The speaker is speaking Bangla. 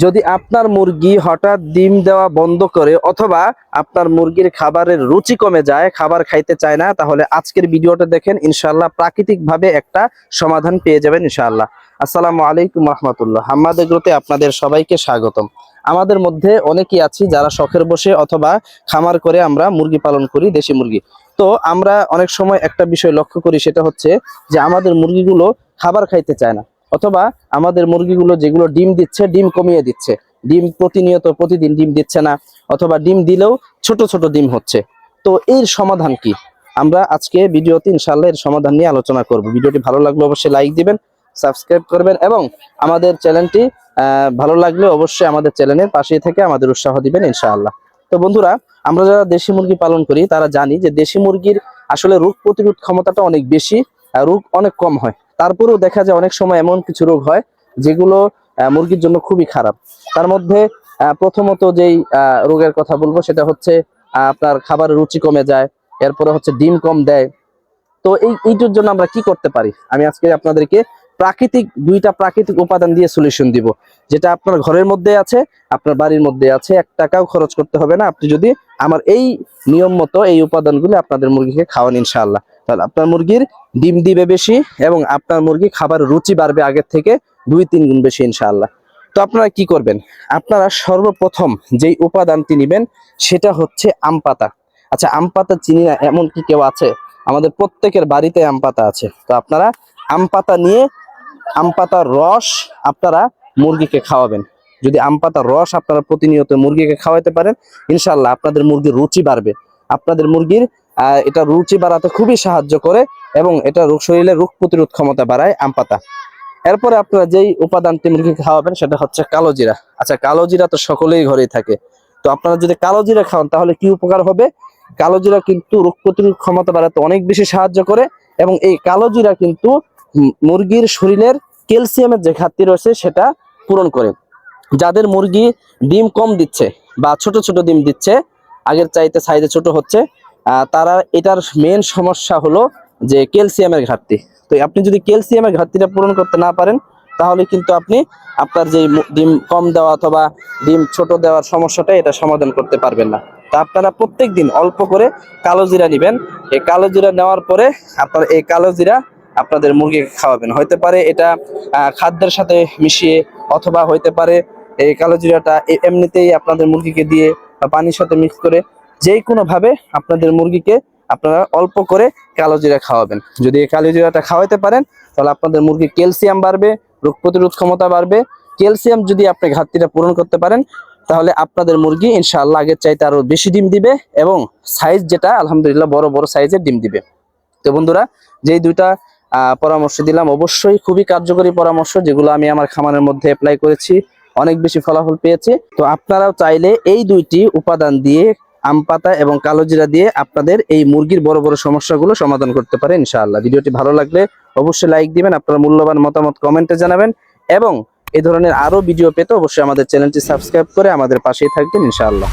যদি আপনার মুরগি হঠাৎ ডিম দেওয়া বন্ধ করে অথবা আপনার মুরগির খাবারের রুচি কমে যায়, খাবার খাইতে চায় না, তাহলে আজকের ভিডিওটা দেখেন, ইনশাআল্লাহ প্রাকৃতিকভাবে একটা সমাধান পেয়ে যাবেন ইনশাআল্লাহ। আসসালামু আলাইকুম রহমতুল্লাহ। হাম্মাদ এগ্রোতে আপনাদের সবাইকে স্বাগতম। আমাদের মধ্যে অনেকেই আছি যারা শখের বসে অথবা খামার করে আমরা মুরগি পালন করি, দেশি মুরগি। তো আমরা অনেক সময় একটা বিষয় লক্ষ্য করি, সেটা হচ্ছে যে আমাদের মুরগিগুলো খাবার খাইতে চায় না। অথবা আমাদের মুরগিগুলো যেগুলো ডিম দিচ্ছে, ডিম কমিয়ে দিচ্ছে। ডিম প্রতিনিয়ত, প্রতিদিন ডিম দিচ্ছে না, অথবা ডিম দিলেও ছোট ছোট ডিম হচ্ছে। তো এর সমাধান কি? আমরা আজকে ভিডিওতে ইনশাল্লাহ এর সমাধান নিয়ে আলোচনা করব। ভিডিওটি ভালো লাগলে অবশ্যই লাইক দিবেন, সাবস্ক্রাইব করবেন এবং আমাদের চ্যানেলটি ভালো লাগলে অবশ্যই আমাদের চ্যানেলের পাশেই থেকে আমাদের উৎসাহ দিবেন ইনশাআল্লাহ। তো বন্ধুরা, আমরা যারা দেশি মুরগি পালন করি, তারা জানি যে দেশি মুরগির আসলে রোগ প্রতিরোধ ক্ষমতাটা অনেক বেশি রোগ অনেক কম হয়। তারপরেও দেখা যায় অনেক সময় এমন কিছু রোগ হয় যেগুলো মুরগির জন্য খুবই খারাপ। তার মধ্যে প্রথমত যেই রোগের কথা বলব সেটা হচ্ছে আপনার খাবারের রুচি কমে যায়, এরপরে হচ্ছে ডিম কম দেয়। তো এই, এইটার জন্য আমরা কি করতে পারি? আমি আজকে আপনাদেরকে প্রাকৃতিক, দুইটা প্রাকৃতিক উপাদান দিয়ে সলিউশন দিব। যেটা আপনার ঘরের মধ্যে আছে, আপনার বাড়ির মধ্যে আছে, এক টাকাও খরচ করতে হবে না। আপনি যদি আমার এই নিয়ম মতো এই উপাদানগুলি আপনাদের মুরগিকে খাওয়ান ইনশাআল্লাহ। তাহলে আপনার মুরগির ডিম দিবে বেশি এবং আপনার মুরগি খাবার রুচি বাড়বে আগের থেকে দুই তিন গুণ বেশি ইনশাআল্লাহ। তো আপনারা কি করবেন? আপনারা সর্বপ্রথম যেই উপাদানটি নেবেন, সেটা হচ্ছে আম পাতা। আচ্ছা আম পাতা চিনি না, এমন কি কেউ আছে? আমাদের প্রত্যেকের বাড়িতে আম পাতা আছে। তো আপনারা আম পাতা নিয়ে আম পাতার রস আপনারা মুরগিকে খাওয়াবেন। যদি আম পাতার রস আপনারা প্রতিনিয়ত মুরগিকে খাওয়াতে পারেন ইনশাল্লাহ আপনাদের মুরগির রুচি বাড়বে। আপনাদের মুরগির এটা রুচি বাড়াতে খুবই সাহায্য করে এবং এটা রোগ শরীরে রোগ প্রতিরোধ ক্ষমতা বাড়ায় আম পাতা। এরপরে আপনারা যেই উপাদানটি মুরগিকে খাওয়াবেন, সেটা হচ্ছে কালো জিরা। আচ্ছা কালো জিরা তো সকলেই ঘরেই থাকে। তো আপনারা যদি কালো জিরা খাওয়ান তাহলে কি উপকার হবে? কালো জিরা কিন্তু রোগ প্রতিরোধ ক্ষমতা বাড়াতে অনেক বেশি সাহায্য করে এবং এই কালো জিরা কিন্তু মুরগির শরীরের ক্যালসিয়ামের যে ঘাটতি রয়েছে সেটা পূরণ করে। যাদের মুরগি ডিম কম দিচ্ছে বা ছোট ছোট ডিম দিচ্ছে, আগের চাইতে সাইজে ছোট হচ্ছে তারা এটার মেন সমস্যা হলো যে ক্যালসিয়ামের ঘাটতি। তো আপনি যদি ক্যালসিয়ামের ঘাটতিটা পূরণ করতে না পারেন, তাহলে কিন্তু আপনি আপনার যে ডিম কম দেওয়া অথবা ডিম ছোট দেওয়ার সমস্যাটা এটা সমাধান করতে পারবেন না। তা আপনারা প্রত্যেক দিন অল্প করে কালো জিরা নেবেন। এই কালো জিরা নেওয়ার পরে আপনার এই কালো জিরা আপনাদের মুরগিকে খাওয়াবেন। হতে পারে এটা খাদ্যের সাথে মিশিয়ে, অথবা হইতে পারে এই কালো জিরাটা এমনিতেই আপনাদের মুরগিকে দিয়ে বা পানির সাথে মিক্স করে যে কোনো ভাবে আপনাদের মুরগিকে আপনারা অল্প করে কালো জিরা খাওয়াবেন। যদি এই কালো জিরাটা খাওয়াতে পারেন, তাহলে আপনাদের মুরগি ক্যালসিয়াম বাড়বে, রোগ প্রতিরোধ ক্ষমতা বাড়বে। ক্যালসিয়াম যদি আপনি ঘাটতিটা পূরণ করতে পারেন, তাহলে আপনাদের মুরগি ইনশাআল্লাহ আগের চাইতে আরও বেশি ডিম দিবে এবং সাইজ যেটা, আলহামদুলিল্লাহ বড় বড় সাইজের ডিম দিবে। তো বন্ধুরা, যেই দুইটা পরামর্শ দিলাম। অবশ্যই খুবই কার্যকরী পরামর্শ যেগুলো আমি আমার খামারের মধ্যে অ্যাপ্লাই করেছি। অনেক বেশি ফলাফল পেয়েছি। তো আপনারাও চাইলে এই দুইটি উপাদান দিয়ে আম পাতা এবং কালো জিরা দিয়ে আপনাদের এই মুরগির বড় বড় সমস্যাগুলো সমাধান করতে পারেন ইনশাআল্লাহ। ভিডিওটি ভালো লাগলে অবশ্যই লাইক দিবেন, আপনার মূল্যবান মতামত কমেন্টে জানাবেন এবং এই ধরনের আরও ভিডিও পেতে অবশ্যই আমাদের চ্যানেলটি সাবস্ক্রাইব করে আমাদের পাশেই থাকবেন ইনশাআল্লাহ।